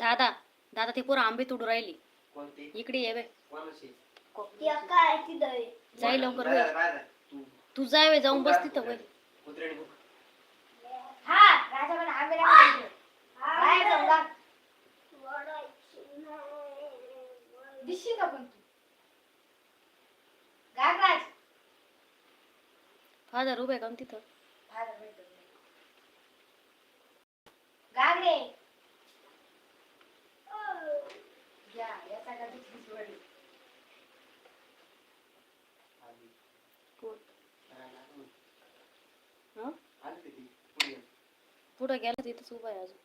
दादा दादा ते पोरं आंबे तोडू राहिली. इकडे ये जाई लवकर वय तू जाय वय जाऊन बस तिथं वय कुत्र्याने बघ. दिसशील का पण तू? गागराज. फादर उभे का तिथं? गागरे. या याचा का दुसरीच वडी आली. कोण? राधा, आली. हं? आली ते ती, पुढे ये. पुढं गेला तिथंच उभा आहे अजून.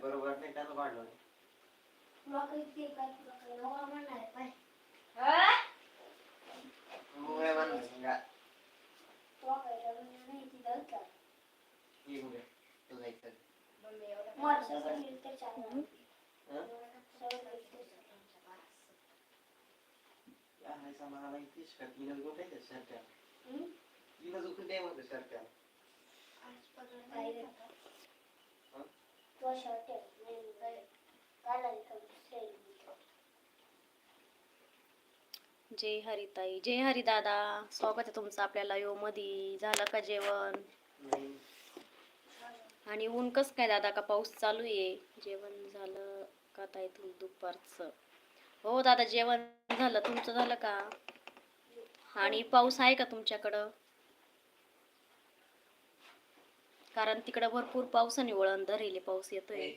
बरोबर नाही त्यांना वाढ लावली मग काय म्हणणार सांगा. ये मुले. हं? या, इथेच का? तीनच गोट आहेत त्या शर्टाला. तीनच उकळून द्या म्हणतो शर्टाला. जय हरिताई जय हरी दादा स्वागत आहे तुमचं आपल्या लाईव्हमध्ये झालं का जेवण. आणि ऊन कस काय दादा का पाऊस चालू आहे जेवण झालं का ताई तुम दुपारचं हो दादा जेवण झालं. तुमचं झालं का? आणि पाऊस आहे का तुमच्याकडं? कारण तिकडं भरपूर पावसाने वळण धरेले पाऊस येतोय.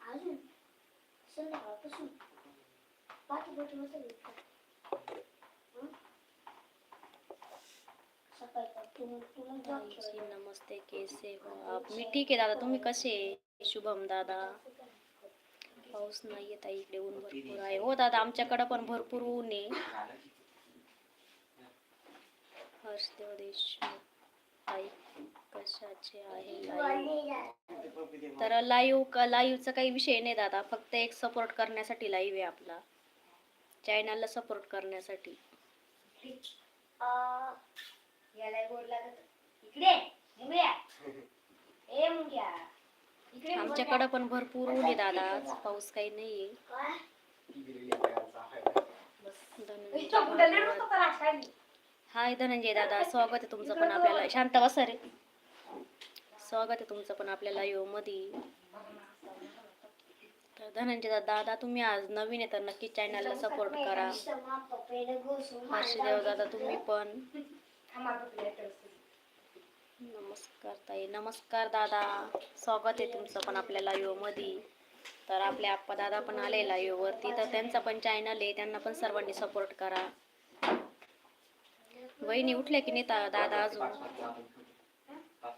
अजून संध्याकाळपासून बाकी मोठी मसाले सकाळी का तुला तुला जॉब जी, नमस्ते कैसे हो आप मी ठीक आहे दादा तुम्ही कसे? शुभम दादा पाऊस नाही येत आहे इकडे ऊन भरपूर आहे हो दादा आमच्याकडं पण भरपूर ऊन आहे की. हर्षदेव देशमुख ताई कशाचे आहे. तर लाईव्ह लाईव्हचा काही विषय नाही दादा फक्त एक सपोर्ट करण्यासाठी लाईव्ह आहे आपला चॅनलला सपोर्ट करण्यासाठी याला गोड लागत. इकडे मुंग्या. ए मुंग्या. इकडे आमच्याकडं पण भरपूर ऊन आहे दादा. आज पाऊस काही नाहीये. धनंजय राजकारणी हाय धनंजय दादा. स्वागत आहे तुमचं पण आपल्याला. शांत बसा रे. स्वागत आहे तुमचं पण आपल्या लाईव्हमध्ये तर धनंजय दादा दादा तुम्ही आज नवीन आहे तर नक्की चॅनलला सपोर्ट करा. हर्षदेव दादा तुम्ही पण. नमस्कार ताई. नमस्कार दादा. स्वागत आहे तुमचं पण आपल्या लाईव्हमध्ये तर आपले आप्पा दादा पण आले लाईव्ह वरती. तर त्यांचा पण चॅनल आहे. त्यांना पण सर्वांनी सपोर्ट करा. वहिनी उठल्या की नाही ता- दादा अजून पाच पाच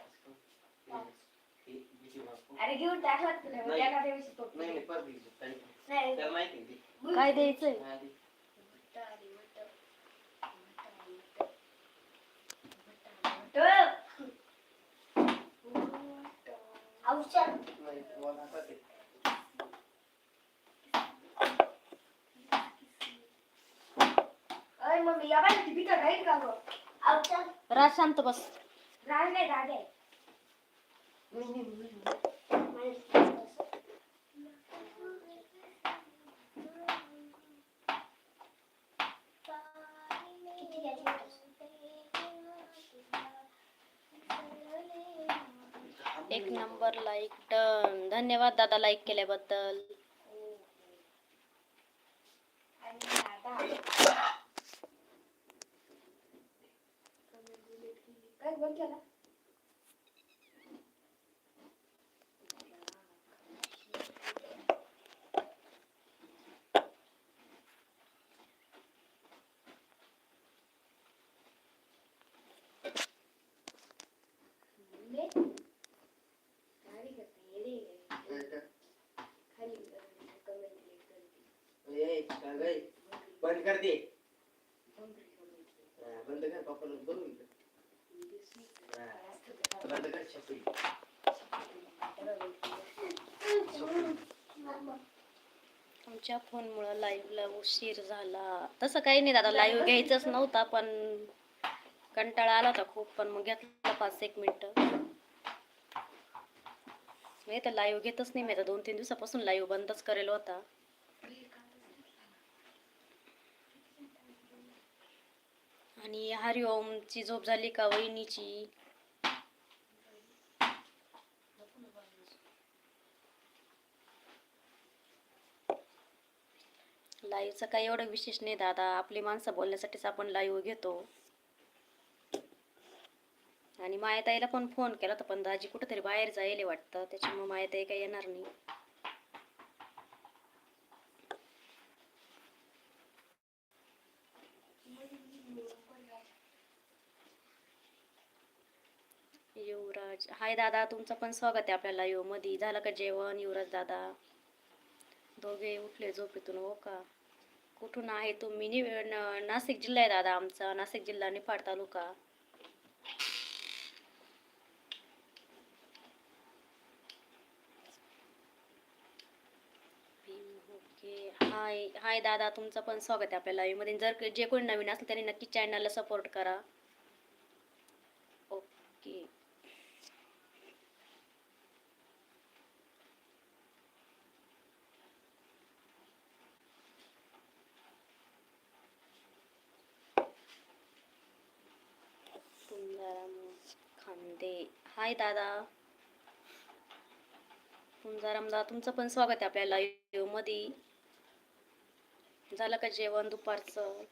राज शांत बस. राज. नाही राज आहे एक नंबर लाईक डन धन्यवाद दादा लाईक केल्याबद्दल. काय बंद केला बंद कर छपरी आमच्या फोनमुळं लाईव्हला उशीर झाला. तसं काही नाही दादा लाईव्ह घ्यायचंच नव्हता पण कंटाळा आला होता खूप पण मग घेतला पाच एक मिनटं. नाही तर लाईव्ह घेतच नाही मी आता दोन तीन दिवसापासून लाईव्ह बंदच करेल होता. आणि हरिओमची झोप झाली का वहिनीची? लाईव्हचं काही एवढं विशेष नाही दादा. आपली माणसं बोलण्यासाठीच आपण लाईव्ह घेतो. आणि मायाताईला पण फोन केला होता पण दाजी कुठंतरी बाहेर जायले वाटतं. त्याच्यामुळे मायाताई काही येणार नाही. युवराज हाय दादा तुमचं पण स्वागत आहे आपल्या लाईव्हमध्ये झालं का जेवण युवराज दादा? दोघे उठले झोपेतून हो का? कुठून आहे तुम्ही? नि नाशिक जिल्हा आहे दादा आमचा. नाशिक जिल्हा निफाड तालुका. ओके हाय हाय दादा तुमचं पण स्वागत आहे आपल्या लाईव्हमध्ये जर जे कोणी नवीन असेल त्यांनी नक्की चॅनलला सपोर्ट करा. नाही दादा पुंजाराम दादा तुमचं पण स्वागत आहे आपल्या लाईव्हमध्ये झालं का जेवण दुपारचं?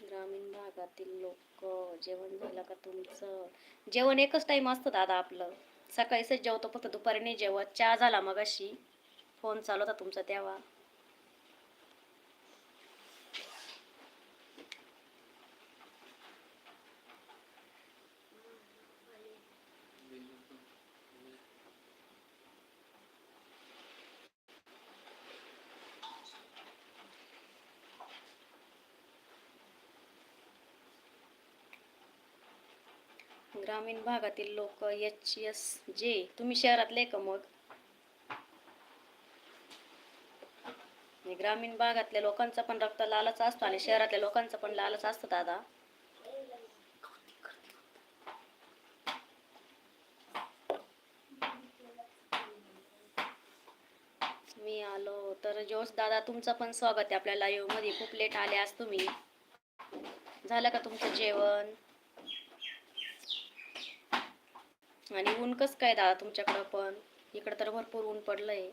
ग्रामीण भागातील लोक जेवण झालं का तुमचं? जेवण एकच टाइम असतं दादा आपलं. सकाळीच जेवतो फक्त दुपारी नाही जेवत. चहा झाला मगाशी. फोन चालू होता तुमचा तेव्हा. ग्रामीण भागातील लोक एच एस जे. तुम्ही शहरातले का मग? ग्रामीण भागातल्या लोकांचा पण रक्त लालच असतो आणि शहरातल्या लोकांचा पण लालच असतो दादा. मी आलो तर जोश दादा तुमचं पण स्वागत आहे आपल्या लाईव्हमध्ये. खूप लेट आले आज तुम्ही. झालं का तुमचं जेवण? आणि ऊन कस काय दादा तुमच्याकडं पण इकडं तर भरपूर ऊन पडलंय.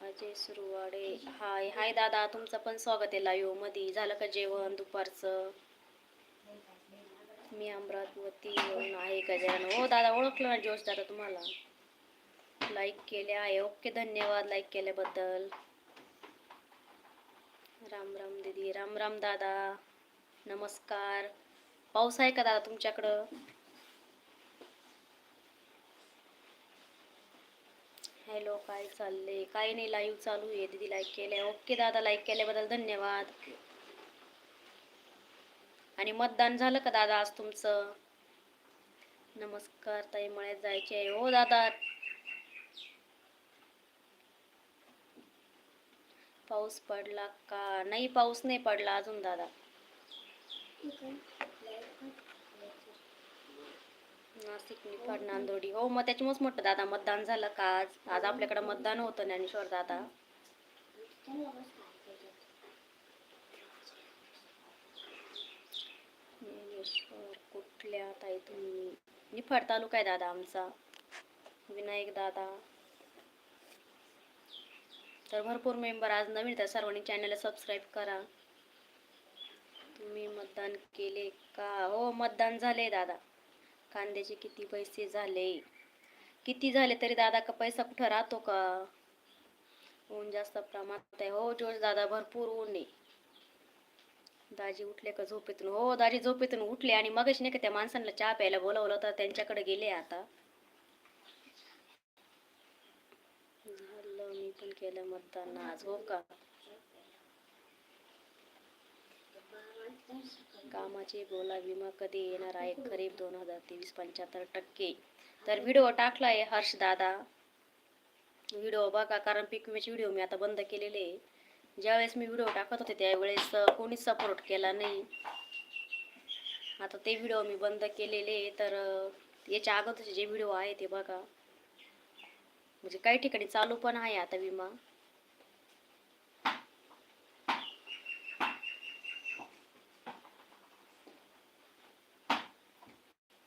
अजय सुरवाडे हाय हाय दादा तुमचं पण स्वागत आहे लाईव्हमध्ये. झालं का जेवण दुपारचं? मी अमरावती आहे गजानन हो दादा ओळखलं ना जोश दादा तुम्हाला. लाईक केले आहे. ओके धन्यवाद लाईक केल्याबद्दल. राम राम दीदी राम राम दादा. नमस्कार. पाऊस आहे का दादा तुमच्याकडं? हॅलो काय चाललंय? काही नाही लाईव्ह चालू आहे. दीदी लाईक केलंय. ओके दादा लाईक केल्याबद्दल धन्यवाद. आणि मतदान झालं का दादा आज तुमचं? नमस्कार ताई मळ्यात जायचे आहे. हो दादा. पाऊस पडला का? नाही पाऊस नाही पडला अजून दादा. नाशिक निफाड नांदोडी. हो मग त्याच्यामुळेच म्हटलं दादा मतदान झालं का आज? आज आपल्याकडे मतदान होतं ज्ञानेश्वर दादा. ज्ञानेश्वर कुठल्या ताई तुम्ही? निफाड तालुका आहे दादा आमचा. विनायक दादा. तर भरपूर मेंबर आज नवीन त्या सर्वांनी चॅनलला सबस्क्राईब करा. तुम्ही मतदान केले का? हो मतदान झाले दादा. कांद्याचे किती पैसे झाले? किती झाले तरी दादा का पैसा कुठं राहतो का? ऊन जास्त प्रमाणात आहे. हो जोश दादा भरपूर ऊन आहे. दाजी उठले का झोपेतून? हो दाजी झोपेतून उठले आणि मगच नाही का त्या माणसांना चहा प्यायला बोलावलं तर त्यांच्याकडे गेले आता. झालं मी पण केलं मतदान आज. हो का? कामाचे बोला विमा कधी येणार आहे? खरीप दोन हजार तेवीस पंच्याहत्तर टक्के. तर व्हिडिओ टाकला आहे हर्ष दादा. व्हिडिओ बघा कारण पीक विम्याचे व्हिडिओ मी आता बंद केलेले आहे. ज्यावेळेस मी व्हिडिओ टाकत होते त्यावेळेस कोणीच सपोर्ट केला नाही. आता ते व्हिडिओ मी बंद केलेले तर याच्या अगोदरचे जे व्हिडिओ आहे ते बघा. म्हणजे काही ठिकाणी चालू पण आहे आता विमा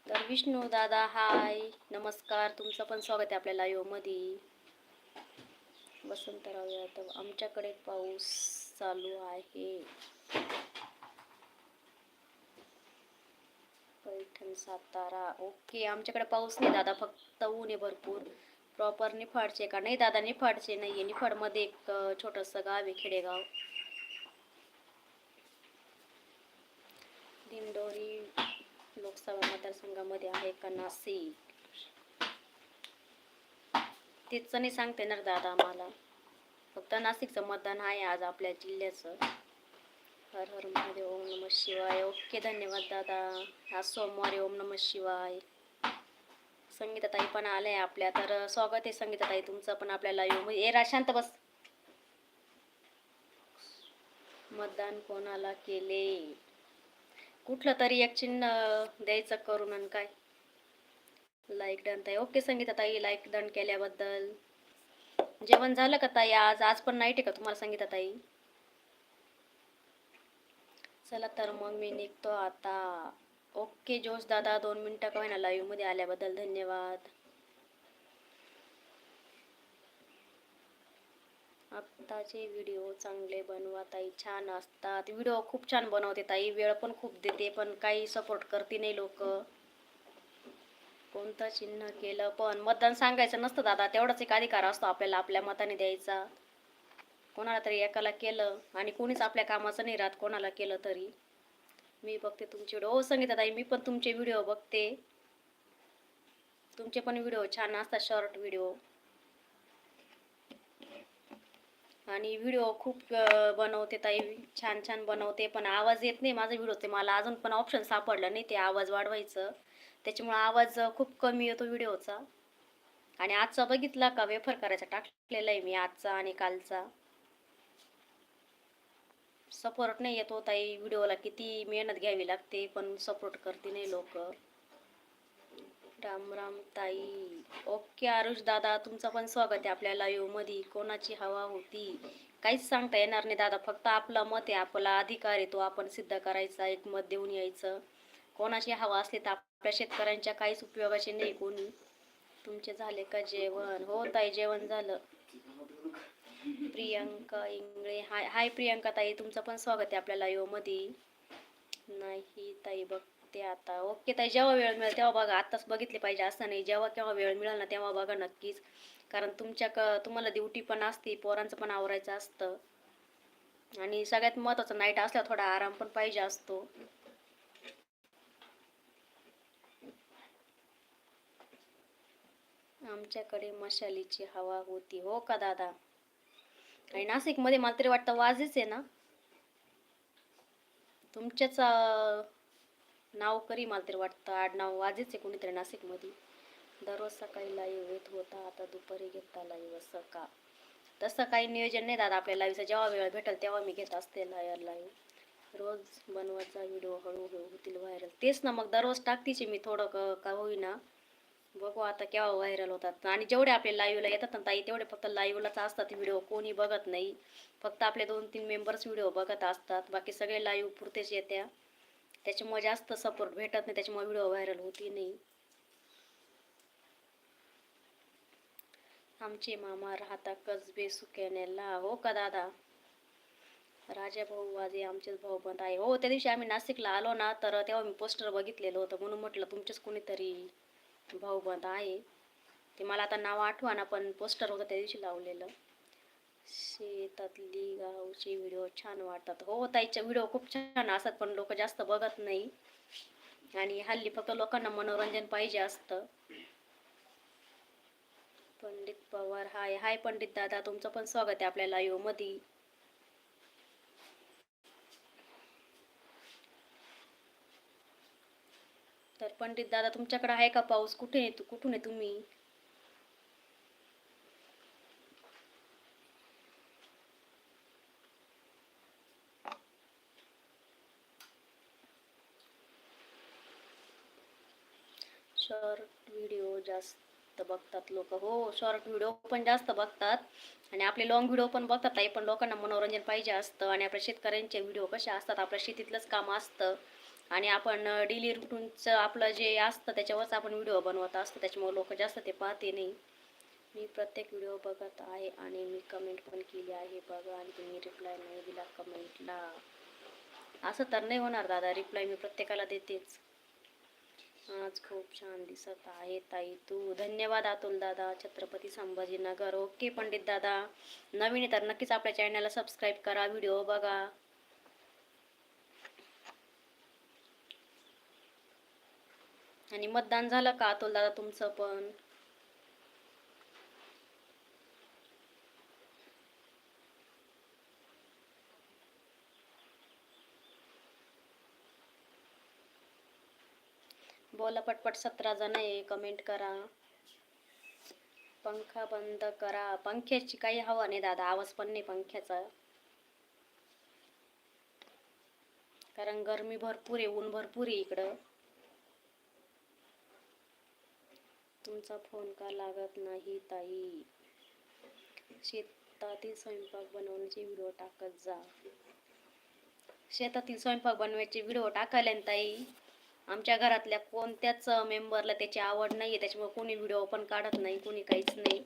तर विष्णू दादा हाय. नमस्कार. तुमचं पण स्वागत आहे आपल्या लाईव्ह वसंतराव यादव आमच्याकडे पाऊस चालू आहे. पैठण सातारा. ओके आमच्याकडे पाऊस नाही दादा फक्त ऊन आहे भरपूर. प्रॉपर निफाडचे का? नाही दादा निफाडचे नाही आहे निफाडमध्ये एक छोटंसं गाव आहे खेडेगाव. दिंडोरी लोकसभा मतदारसंघामध्ये आहे का नाशिक? तेच नाही सांगते ना दादा आम्हाला. फक्त नाशिकचं मतदान आहे आज आपल्या जिल्ह्याचं. हर हर महादेव ओम नम शिवाय. ओके धन्यवाद दादा. आज सोमवारी ओम नम शिवाय. संगीताताई पण आले आपल्या. तर स्वागत आहे संगीताताई तुमचं पण आपल्या लाईव्ह ए रा शांत बस. मतदान कोणाला केले? कुठलं तरी एक चिन्ह द्यायचं करून आणि काय? लाईक डन ताई. ओके संगीता ताई लाईक डन केल्याबद्दल. जेवण झालं का ताई आज? आज पण नाईट आहे का तुम्हाला संगीता ताई? चला तर मग मी निघतो आता. ओके जोश दादा दोन मिनटं का ना लाईव्हमध्ये आल्याबद्दल धन्यवाद. आत्ताचे व्हिडिओ चांगले बनवा ताई छान असतात. व्हिडिओ खूप छान बनवते ताई. वेळ पण खूप देते पण काही सपोर्ट करते नाही लोक. कोणतं चिन्ह केलं पण? मतदान सांगायचं नसतं दादा. तेवढाच एक अधिकार असतो आपल्याला आपल्या मताने द्यायचा. कोणाला तरी एकाला केलं आणि कोणीच आपल्या कामाचं नाही राहत कोणाला केलं तरी. मी बघते तुमचे व्हिडिओ हो संगीता ताई मी पण तुमचे व्हिडिओ बघते. तुमचे पण व्हिडिओ छान असतात शॉर्ट व्हिडिओ आणि व्हिडिओ खूप बनवते ताई. छान छान बनवते पण आवाज येत नाही माझा व्हिडिओ ते. मला अजून पण ऑप्शन सापडलं नाही ते आवाज वाढवायचं. त्याच्यामुळे आवाज खूप कमी येतो व्हिडिओचा आणि आजचा बघितला का? वेफर करायचा टाकलेला आहे मी आजचा आणि कालचा. सपोर्ट नाही येतो हो ताई. व्हिडिओला किती मेहनत घ्यावी लागते पण सपोर्ट करते नाही लोक. राम राम ताई. ओके आरुष दादा तुमचं पण स्वागत आहे आपल्या लाईव्हमध्ये कोणाची हवा होती? काहीच सांगता येणार नाही दादा फक्त आपलं मत आहे आपला अधिकार आहे तो आपण सिद्ध करायचा एक मत देऊन यायचं. कोणाची हवा असली तर आपल्या शेतकऱ्यांच्या काहीच उपयोगाचे नाही कोणी. तुमचे झाले का जेवण? हो ताई जेवण झालं. प्रियंका इंगळे हाय हाय प्रियंका ताई तुमचं पण स्वागत आहे आपल्या लाईव्हमध्ये नाही ताई बघ. बघते आता. ओके ताई जेव्हा वेळ मिळेल तेव्हा बघा. आत्ताच बघितले पाहिजे असं नाही. जेव्हा केव्हा वेळ मिळेल ना तेव्हा बघा नक्कीच. कारण तुमच्या क तुम्हाला ड्युटी पण असते पोरांचं पण आवरायचं असतं. आणि सगळ्यात महत्त्वाचं नाईट असल्यावर थोडा आराम पण पाहिजे असतो. आमच्याकडे मशालीची हवा होती. हो का दादा? आणि नाशिकमध्ये मला तरी वाटतं वाजेच आहे ना? तुमच्याच नाव करी मला तरी वाटतं. आडनाव वाजेच आहे कोणीतरी नाशिकमध्ये. दररोज सकाळी लाईव्ह येत होता. आता दुपारी घेता लाईव्ह असं का तसं काही नियोजन नाही दादा आपल्या लाईव्हचं जेव्हा वेळ भेटेल तेव्हा मी घेत असते लाईव्ह रोज बनवायचा व्हिडिओ हळूहळू होतील व्हायरल तेच ना मग दररोज टाकतीचे मी थोडं क- का होईना. बघू आता केव्हा व्हायरल होतात. आणि जेवढे आपले लाईव्हला येतात ना ताई तेवढे फक्त लाईव्हलाच असतात व्हिडिओ कोणी बघत नाही. फक्त आपले दोन तीन मेंबर्स व्हिडिओ बघत असतात. बाकी सगळे लाईव्ह पुरतेच येत्या. त्याच्यामुळे जास्त सपोर्ट भेटत नाही त्याच्यामुळे व्हिडिओ व्हायरल होती नाही. आमचे मामा राहता कसबे सुकेनेला हो का दादा? राजा भाऊ वाजे आमचेच भाऊ बंद आहे. हो त्या दिवशी आम्ही नाशिकला आलो ना तर तेव्हा मी पोस्टर बघितलेलं होतं. म्हणून म्हटलं तुमचेच कोणीतरी भाऊ बंद आहे. ते मला आता नाव आठवा ना पण पोस्टर होतं त्या दिवशी लावलेलं. शेतातली गावचे व्हिडिओ छान वाटतात हो ताईच्या व्हिडिओ खूप छान असतात पण लोक जास्त बघत नाही. आणि हल्ली फक्त लोकांना मनोरंजन पाहिजे असतं. पंडित पवार हाय हाय पंडित दादा तुमचं पण स्वागत आहे आपल्या लाईव्हमध्ये तर पंडित दादा तुमच्याकडे आहे का पाऊस? कुठे कुठून आहे तुम्ही? व्हिडिओ जास्त बघतात लोक. हो शॉर्ट व्हिडिओ पण जास्त बघतात. आणि आपले लॉंग व्हिडिओ पण बघतात ताई पण लोकांना मनोरंजन पाहिजे असतं. आणि आपल्या शेतकऱ्यांचे व्हिडिओ कसे असतात आपल्या शेतीतलंच काम असतं. आणि आपण डेली रुटीनचं आपलं जे असतं त्याच्यावरच आपण व्हिडिओ बनवत असतो. त्याच्यामुळे लोक जास्त ते पाहते नाही. मी प्रत्येक व्हिडिओ बघत आहे आणि मी कमेंट पण केली आहे. बघा आणि तुम्ही रिप्लाय नाही दिला कमेंटला असं तर नाही होणार दादा. रिप्लाय मी प्रत्येकाला देतेच. आज खूप छान दिसत आहे ताई तू. धन्यवाद अतुल दादा छत्रपती संभाजीनगर. ओके पंडित दादा. नवीन आहे तर नक्कीच आपल्या चॅनलला सबस्क्राईब करा व्हिडिओ बघा. आणि मतदान झालं का अतुल दादा तुमचं पण? बोला पटपट सतरा जण आहे कमेंट करा. पंखा बंद करा. पंख्याची काही हवा नाही दादा आवाज पण नाही पंख्याचा. कारण गरमी भरपूर आहे ऊन भरपूर आहे इकडं. तुमचा फोन का लागत नाही ताई? शेतातील स्वयंपाक बनवण्याचे व्हिडिओ टाकत जा. शेतातील स्वयंपाक बनवायचे व्हिडिओ टाकायला ताई. आमच्या घरातल्या कोणत्याच मेंबरला त्याची आवड नाही आहे त्याच्यामुळे कोणी व्हिडिओ पण काढत नाही कोणी काहीच नाही.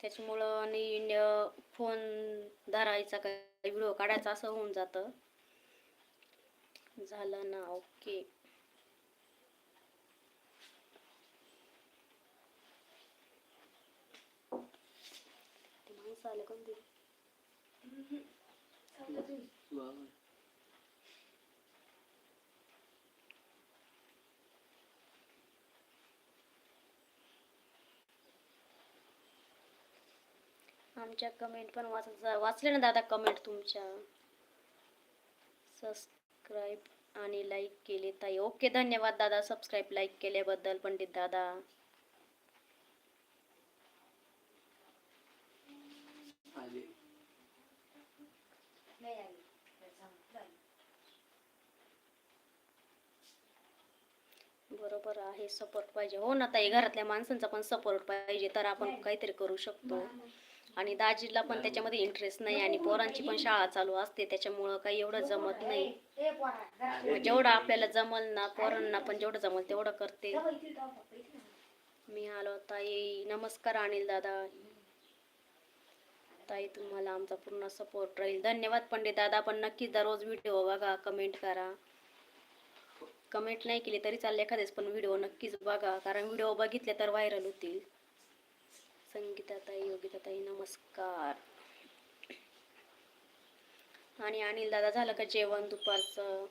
त्याच्यामुळं आणि फोन धरायचा काही व्हिडिओ काढायचा असं होऊन जातं. झालं ना ओके. माणसं आलं कोणती? Wow. आमच्या कमेंट पण वाचत वाचले ना दादा कमेंट तुमच्या. सबस्क्राईब आणि लाईक केले ताई. ओके धन्यवाद दादा. सबस्क्राईब लाईक केल्याबद्दल पंडित दादा आले नाही आली तर सांग, झाली. बरोबर आहे सपोर्ट पाहिजे. हो ना ताई घरातल्या माणसांचा पण सपोर्ट पाहिजे तर आपण काहीतरी करू शकतो. आणि दाजीला पण त्याच्यामध्ये इंटरेस्ट नाही आणि पोरांची पण शाळा चालू असते त्याच्यामुळं काही एवढं जमत नाही. जेवढं आपल्याला जमल ना पोरांना पण जेवढं जमल तेवढं करते. मी आलो ताई नमस्कार अनिल दादा. ताई तुम्हाला आमचा पूर्ण सपोर्ट राहील. धन्यवाद पंडित दादा पण नक्कीच दररोज व्हिडिओ बघा कमेंट करा. कमेंट नाही केली तरी चालले एखादेच पण व्हिडिओ नक्कीच बघा. कारण व्हिडिओ बघितले तर व्हायरल होतील. संगीता ताई ताई नमस्कार. आणि अनिल दादा झालं का जेवण दुपारचं?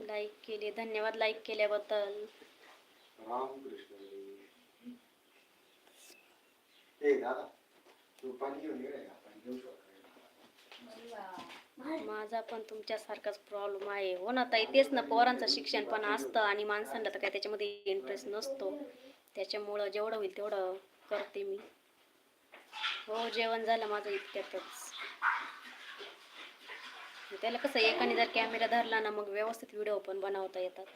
लाईक केले. धन्यवाद लाईक केल्याबद्दल. रामकृष्ण. ए दादा तू पाणी घेऊन ये रे, आपण घेऊ शकतो माझा पण तुमच्यासारखाच प्रॉब्लेम आहे. हो ना ताई तेच ना पोरांचं शिक्षण पण असतं आणि माणसांना तर काय त्याच्यामध्ये इंटरेस्ट नसतो. त्याच्यामुळं जेवढं होईल तेवढं करते मी. हो जेवण झालं माझं इतक्यातच. त्याला कसं एकाने जर कॅमेरा धरला ना मग व्यवस्थित व्हिडिओ पण बनवता येतात.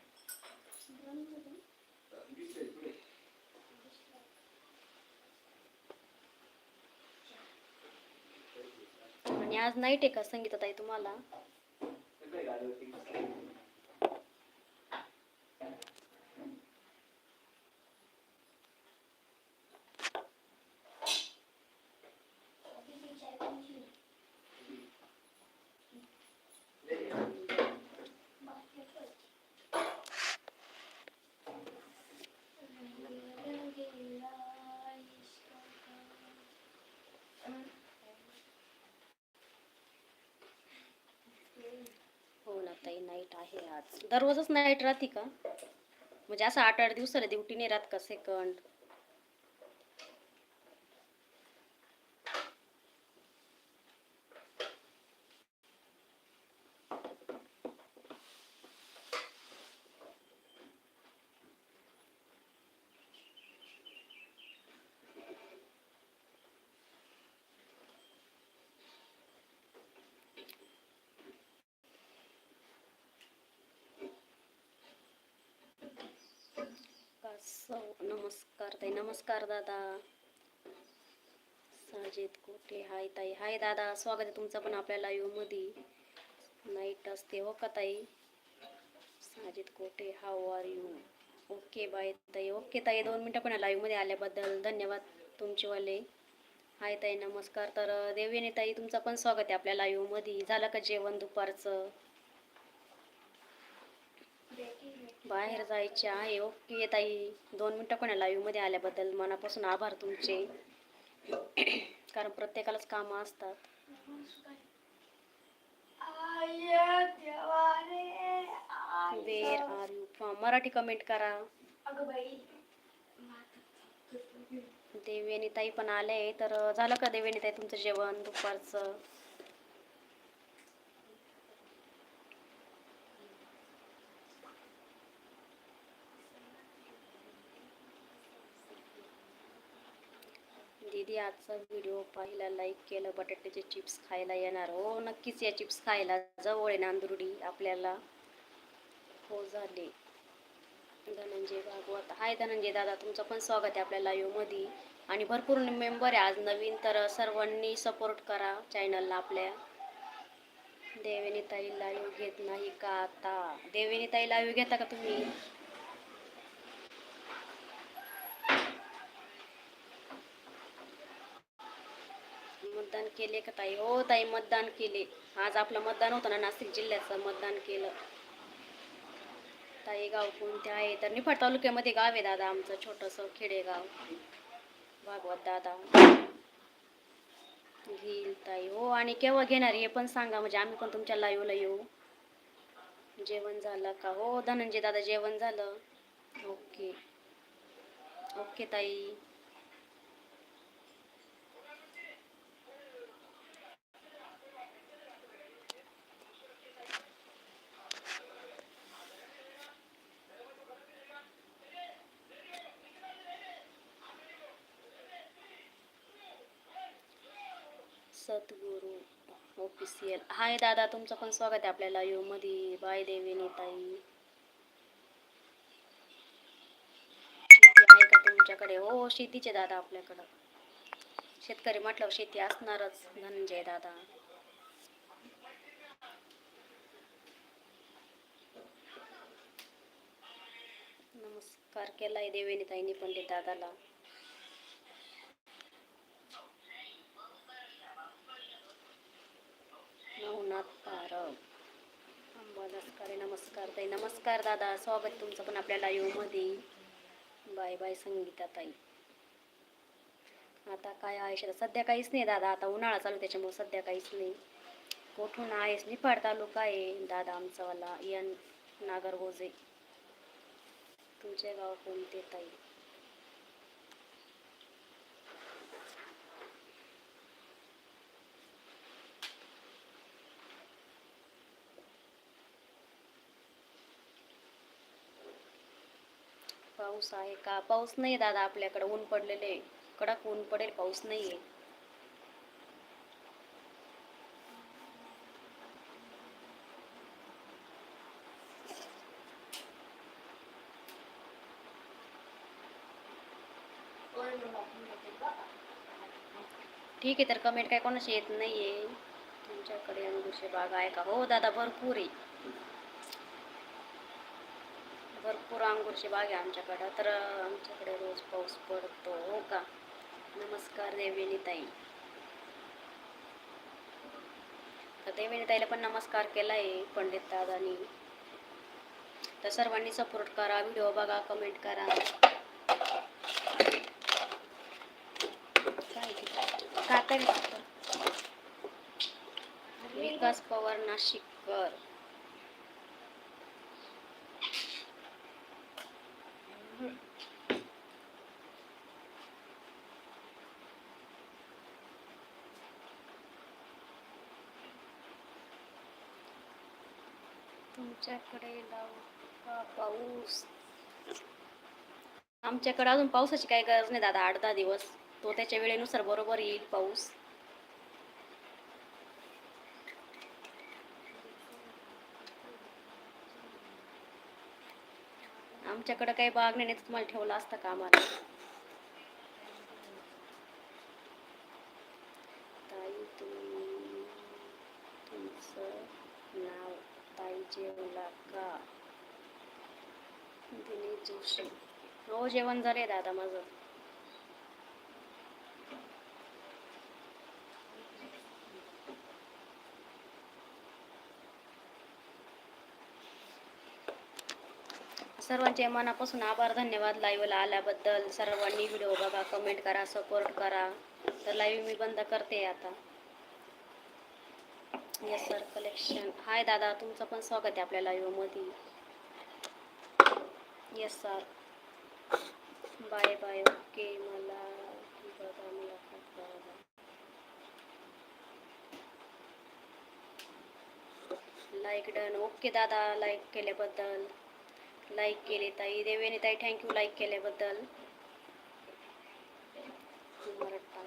आणि आज नाईट आहे का संगीता तुम्हाला? हो ना ताई नाईट आहे आज. दररोजच नाईट राहते का? म्हणजे असं आठ आठ दिवसाला ड्युटी नाही राहत का सेकंड सौ नमस्कार ताई नमस्कार दादा. साजिद कोठे? हाय ताई. हाय दादा स्वागत आहे तुमचं पण आपल्या लाईव्हमध्ये नाईट असते हो का ताई? साजिद कोठे? How are you okay bye ताई. ओके ताई दोन मिनटं पण लाईव्हमध्ये आल्याबद्दल धन्यवाद तुमचेवाले हाय ताई नमस्कार. तर देवीने ताई तुमचं पण स्वागत आहे आपल्या लाईव्हमध्ये झालं का जेवण दुपारचं? बाहेर जायचे आहे. ओके ताई. दोन मिनटं पण लाईव्हमध्ये आल्याबद्दल. मनापासून आभार तुमचे. कारण प्रत्येकालाच कामं असतात. Where are you from Marathi comment करा. देवेनीताई ताई पण आले. तर झालं का देवेनी ताई तुमचं जेवण दुपारचं? दीदी आजचा व्हिडिओ पाहिला लाईक केलं बटाट्याचे चिप्स खायला येणार. हो नक्कीच या चिप्स खायला. जवळ आहे नांदुर्डी आपल्याला. हो झाले. धनंजय भागवत हाय धनंजय दादा तुमचं पण स्वागत आहे आपल्या लाईव्हमध्ये आणि भरपूर मेंबर आहे आज नवीन तर सर्वांनी सपोर्ट करा चॅनलला आपल्या. देवेनी ताई लाईव्ह घेत नाही का आता? देवेनी ताई लाईव्ह घेता का तुम्ही? मतदान केले का ताई? हो ताई मतदान केले. आज आपलं मतदान होतं ना नाशिक जिल्ह्याचं मतदान केलं. ताई गाव कोणते आहे? तर निफाड तालुक्यामध्ये गाव आहे दादा आमचं छोटंसं खेडेगाव. भागवत दादा. घेईल ताई. हो आणि केव्हा घेणार हे पण सांगा. म्हणजे आम्ही पण तुमच्या लाईव्हला येऊ. जेवण झालं का? हो धनंजय दादा जेवण झालं. ओके. ओके ताई. सद्गुरू ऑफिशियल. हाय दादा तुमचं पण स्वागत आहे आपल्याला. लाईव्ह बाय देवीनी ताई शेती आहे का तुमच्याकडे? हो शेतीचे दादा आपल्याकडं. शेतकरी म्हटल्यावर शेती असणारच धनंजय दादा. नमस्कार केलाय देवेनी ताईने पंडित दादाला नवनाथ पारव अंबादासकारे नमस्कार ताई नमस्कार दादा स्वागत तुमचं पण आपल्या लाईव्ह बाय बाय संगीता ताई आता काय आहे सध्या काहीच नाही दादा आता उन्हाळा चालू त्याच्यामुळे सध्या काहीच नाही. कुठून आहेस निफाड तालुका आहे दादा आमचावाला यन नागरगोजे. तुमचे गाव कोणते ताई. पाऊस आहे का? पाऊस नाही दादा आपल्याकडे. ऊन पडलेले कडक ऊन पडेल पाऊस नाहीये ठीक आहे तर कमेंट काय कोणाशी येत नाहीये? तुमच्याकडे अंगुरचे बाग आहे का? हो दादा भरपूर आहे. भरपूर अंगूरची बाग आहे आमच्याकडं. तर आमच्याकडे रोज पाऊस पडतो हो का? नमस्कार देवेनी ताई तर देवेनी ताईला पण नमस्कार केला आहे पंडित दादानी. तर सर्वांनी सपोर्ट करा व्हिडिओ बघा कमेंट करा. विकास पवार नाशिककर. तुमच्याकडे लावू पाऊस? आमच्याकडे अजून पावसाची काही गरज नाही दादा आठ दहा दिवस. तो त्याच्या वेळेनुसार बरोबर येईल पाऊस. आमच्याकडे काही बाग नाही तुम्हाला ठेवला असता का आम्हाला ताई तुम्ही तुमचं नाव ताई जेवला का हो जेवण झाले दादा माझं. सर्वांचे मनापासून आभार धन्यवाद. लाईव्हला आल्याबद्दल सर्वांनी व्हिडिओ बघा कमेंट करा सपोर्ट करा. तर लाईव्ह मी बंद करते आता. येस सर कलेक्शन हाय दादा. तुमचं पण स्वागत आहे आपल्या लाईव्हमध्ये yes sir bye bye okay मला बघा मुलाखत बघा लाईक डन ओके दादा लाईक केल्याबद्दल लाईक केले ताई. देवेने ताई थँक्यू लाईक केल्याबद्दल मराठा